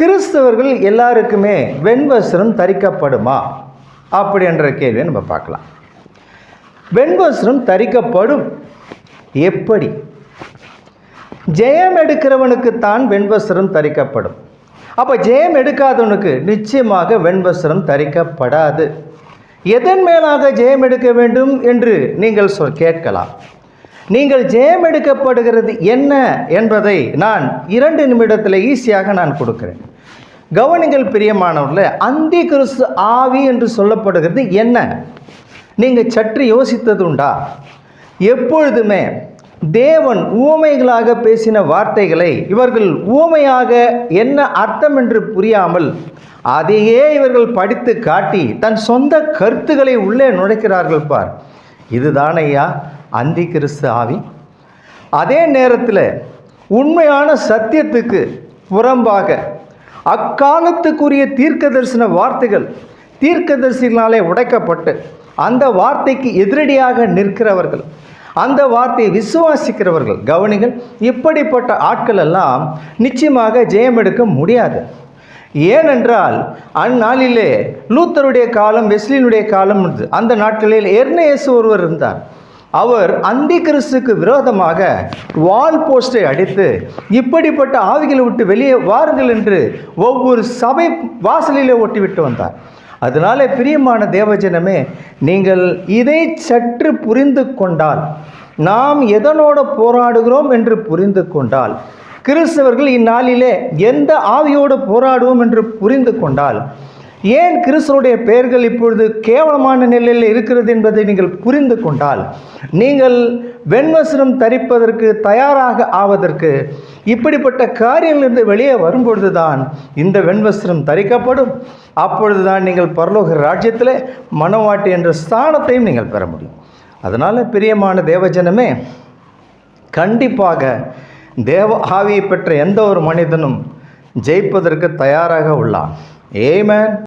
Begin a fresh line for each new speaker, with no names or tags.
கிறிஸ்தவர்கள் எல்லாருக்குமே வெண்வஸ்திரம் தரிக்கப்படுமா? அப்படின்ற கேள்வியை நம்ம பார்க்கலாம். வெண்வஸ்திரம் தரிக்கப்படும். எப்படி? ஜெயம் எடுக்கிறவனுக்குத்தான் வெண்வஸ்திரம் தரிக்கப்படும். அப்போ ஜெயம் எடுக்காதவனுக்கு நிச்சயமாக வெண்வஸ்திரம் தரிக்கப்படாது. எதன் மேலாக ஜெயம் எடுக்க வேண்டும் என்று நீங்கள் சொல் கேட்கலாம். நீங்கள் ஜெயம் எடுக்கப்படுகிறது என்ன என்பதை நான் இரண்டு நிமிடத்தில் ஈஸியாக நான் கொடுக்கிறேன். கவனிங்கள் பிரியமானவர்களே அந்தி கிறிஸ்து ஆவி என்று சொல்லப்படுகிறது என்ன? நீங்கள் சற்று யோசித்தது உண்டா? எப்பொழுதுமே தேவன் ஊமைகளாக பேசின வார்த்தைகளை இவர்கள் ஊமையாக என்ன அர்த்தம் என்று புரியாமல் அதையே இவர்கள் படித்து காட்டி தன் சொந்த கருத்துக்களை உள்ளே நுழைக்கிறார்கள் பார். இதுதானையா அந்தி கிறிஸ்து ஆவி அதே நேரத்தில் உண்மையான சத்தியத்துக்கு புறம்பாக அக்காலத்துக்குரிய தீர்க்க தரிசன வார்த்தைகள் தீர்க்க தரிசிகளாலே உடைக்கப்பட்டு அந்த வார்த்தைக்கு எதிரடியாக நிற்கிறவர்கள் அந்த வார்த்தையை விசுவாசிக்கிறவர்கள் கவனிகள் இப்படிப்பட்ட ஆட்கள் எல்லாம் நிச்சயமாக ஜெயம் எடுக்க முடியாது ஏனென்றால் அந்நாளிலே லூத்தருடைய காலம் வெஸ்லினுடைய காலம் இருந்தது. அந்த நாட்களில் எர்னேசு ஒருவர் இருந்தார் அவர் அந்தி கிறிஸ்துக்கு விரோதமாக வால் போஸ்டை அடித்து இப்படிப்பட்ட ஆவிகளை விட்டு வெளியே வாருங்கள் என்று ஒவ்வொரு சபை வாசலிலே ஒட்டிவிட்டு வந்தார். அதனால பிரியமான தேவஜனமே நீங்கள் இதை சற்று புரிந்து கொண்டால் நாம் எதனோட போராடுகிறோம் என்று புரிந்து கொண்டால் கிறிஸ்தவர்கள் இந்நாளிலே எந்த ஆவியோடு போராடுவோம் என்று புரிந்து கொண்டால் ஏன் கிறிஸ்தவருடைய பெயர்கள் இப்பொழுது கேவலமான நிலையில் இருக்கிறது என்பதை நீங்கள் புரிந்து கொண்டால் நீங்கள் வெண்வசனம் தரிப்பதற்கு தயாராக ஆவதற்கு இப்படிப்பட்ட காரியங்களிலிருந்து வெளியே வரும்பொழுது தான் இந்த வெண்வசனம் தரிக்கப்படும். அப்பொழுதுதான் நீங்கள் பரலோக ராஜ்யத்தில் மனவாட்டி என்ற ஸ்தானத்தையும் நீங்கள் பெற முடியும். அதனால் பிரியமான தேவஜனமே கண்டிப்பாக தேவ ஆவியை பெற்ற எந்த ஒரு மனிதனும் ஜெயிப்பதற்கு தயாராக உள்ளான். ஏமேன்